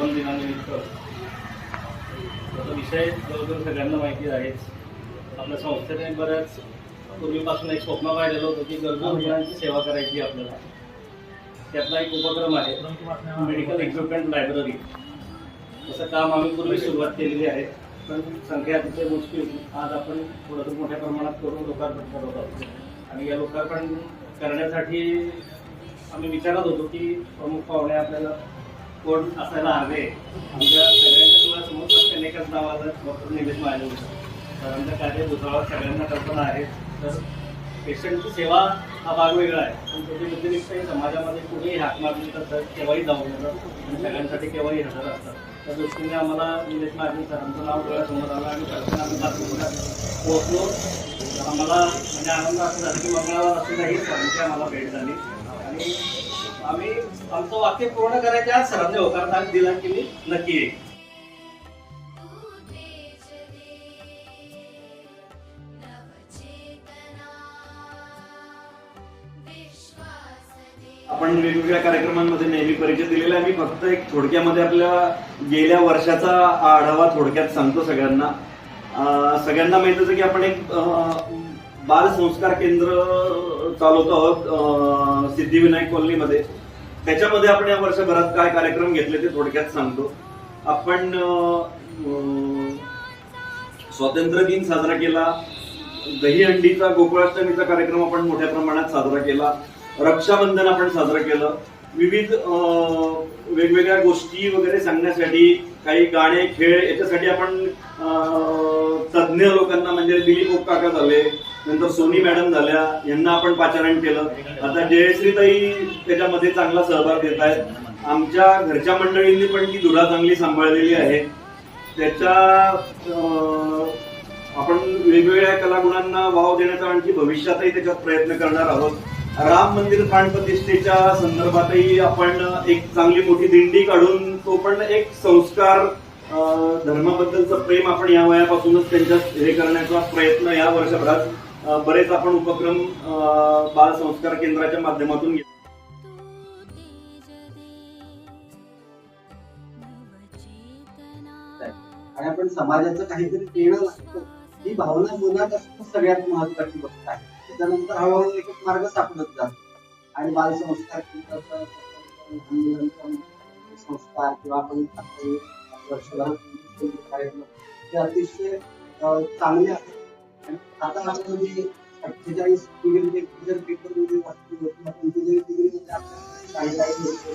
श्रावण दिनानिमित्त. त्याचा विषय जवळजवळ सगळ्यांना माहिती आहे आपल्या संस्थेने बऱ्याच पूर्वीपासून एक स्वप्न पाहिलेलं होतं की गरजू रुग्णांची सेवा करायची आपल्याला. त्यातला एक उपक्रम आहे मेडिकल इक्विपमेंट लायब्ररी तसं काम आम्ही पूर्वी सुरुवात केलेली आहे. पण संख्या तिथे होती. आज आपण थोडंसं मोठ्या प्रमाणात करून लोकार्पण करत आहोत. आणि या लोकार्पण करण्यासाठी आम्ही विचारत होतो की प्रमुख पाहुणे आपल्याला कोण असायला हवे? आमच्या सगळ्यांच्या डोळ्यासमोर फक्त एकच नाव डॉक्टर निलेश महाजन सरांचं कार्य भूतळावर सगळ्यांना कल्पना आहे. तर पेशंटची सेवा हा भाग वेगळा आहे. पण त्याच्या व्यतिरिक्त समाजामध्ये कुठेही हाक मारली तर केव्हाही जाऊन येतात आणि सगळ्यांसाठी केव्हाही हजर असतात. त्या दृष्टीने आम्हाला निलेश महाजन सरांचं नाव डोळ्यासमोर आलं आणि कल्पना आम्ही बातमीला पोहोचलो. आम्हाला म्हणजे आनंद असं झाला की मंगळवार असूनही सरांची आम्हाला भेट झाली. आम्ही आमचं वाक्य पूर्ण करायच्या आज सरांनी होकार दिला की मी नक्की येईल आपण वेगवेगळ्या कार्यक्रमांमध्ये नेहमी परिचय दिलेला आहे. मी फक्त एक थोडक्यामध्ये आपल्या गेल्या वर्षाचा आढावा थोडक्यात सांगतो सगळ्यांना. सगळ्यांना माहितच आहे की आपण एक बालसंस्कार बाल संस्कार केंद्र चालवतो आहोत सिद्धिविनायक कॉलनीमध्ये. त्याच्यामध्ये आपण या वर्षभरात काय कार्यक्रम घेतले ते थोडक्यात सांगतो. आपण स्वातंत्र्य दिन साजरा केला. दहीहंडीचा गोकुळाष्टमीचा कार्यक्रम आपण मोठ्या प्रमाणात साजरा केला. रक्षाबंधन आपण साजरं केलं. विविध अं, वेगवेगळ्या गोष्टी वगैरे सांगण्यासाठी काही गाणे खेळ याच्यासाठी आपण तज्ज्ञ लोकांना म्हणजे दिलीप काका झाले नंतर सोनी मॅडम झाल्या यांना आपण पाचारण केलं. आता जयश्रीताई त्याच्यामध्ये चांगला सहभाग देत आहेत. आमच्या घरच्या मंडळींनी पण ती धुरा चांगली सांभाळलेली आहे. त्याच्या आपण वेगवेगळ्या कलागुणांना वाव देण्याचा आणखी भविष्यातही त्याच्यात प्रयत्न करणार आहोत. राम मंदिर प्राणप्रतिष्ठेच्या संदर्भातही आपण एक चांगली मोठी दिंडी काढून तो पण एक संस्कार धर्माबद्दलचं प्रेम आपण या वयापासूनच त्यांच्या हे करण्याचा प्रयत्न या वर्षभरात बरेच आपण उपक्रम अं, बाल संस्कार केंद्राच्या माध्यमातून घेतो आणि आपण समाजाचं काहीतरी देणं लागतं ही भावना मनात असणं सगळ्यात महत्वाची गोष्ट आहे. त्याच्यानंतर हळूहळू एक मार्ग सापडत जातो. आणि बालसंस्कार संस्कार किंवा आपण वर्षभरात कार्यक्रम ते अतिशय चांगले आहेत. आणि आता आपण जे अठ्ठेचाळीस डिग्री म्हणजे जर पेपरमध्ये वाचली पंचेचाळीस डिग्रीमध्ये म्हणजे आपल्याला काही काही म्हणजे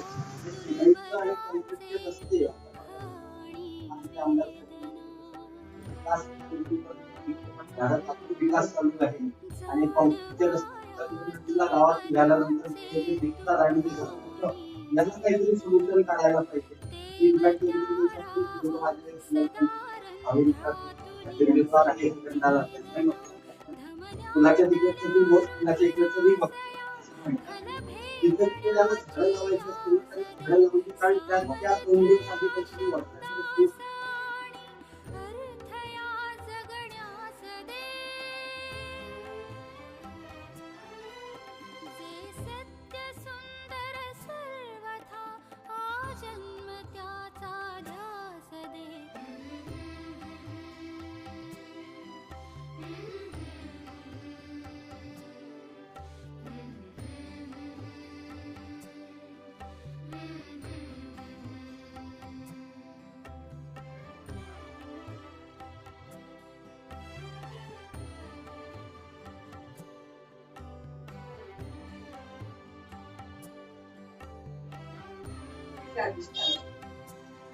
आणि आमदार विकास चालू आहे. आणि कॉन्क्रीटचे रस्ते जिल्हा गावात निघाल्यानंतर ते जे दिसतात आणि याचं काहीतरी सोल्युशन काढायला पाहिजे. इम्पॅक्ट आहे गंडाला तिकडचं इकडचं तिथं झाडं असतील झाडं त्या त्या दोन दिवसासाठी त्याची अधिष्ठान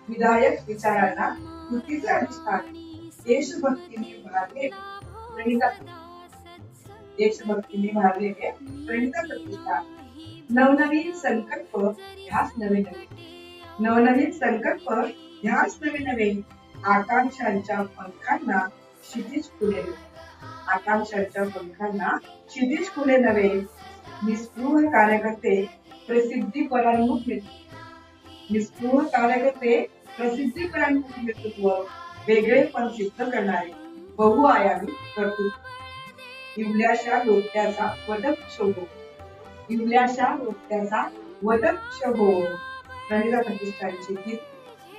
विधायक विचारांना कृतीचे अधिष्ठान देशभक्तीने भारले प्रणिता देशभक्तीने भारलेले प्रणिता प्रतिष्ठान नवनवीन संकल्प ह्याच नवे नवे नवनवीन संकल्प ह्याच नवे नवे आकांक्षांच्या पंखांना क्षितिज फुले आकांक्षांच्या पंखांना क्षितिज फुले नवे निस्पृह कार्यकर्ते प्रसिद्धी परांमुख निस्पृह कार्यकर्ते प्रसिद्धी परांमुख नेतृत्व वेगळेपण सिद्ध करणारे बहुआयामी कर्तृत्व. इवल्याशा लोट्याचा वदक शोभो. इवल्याशा लोट्याचा वदक शोभो. प्रणिता प्रतिष्ठानचे गीत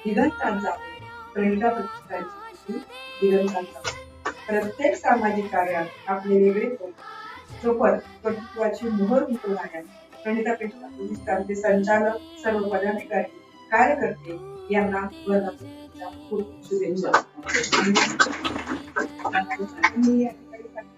दिगंतांचा प्रणिता प्रतिष्ठानची दिगंतांचा प्रत्येक सामाजिक कार्यात आपले वेगळे सोबत कर्तृत्वाची मोहर उमटवणाऱ्या प्रणिता प्रतिष्ठानचे संचालक सर्व पदाधिकारी कार्यकर्ते यांना वर्धापनाच्या खूप शुभेच्छा. मी या ठिकाणी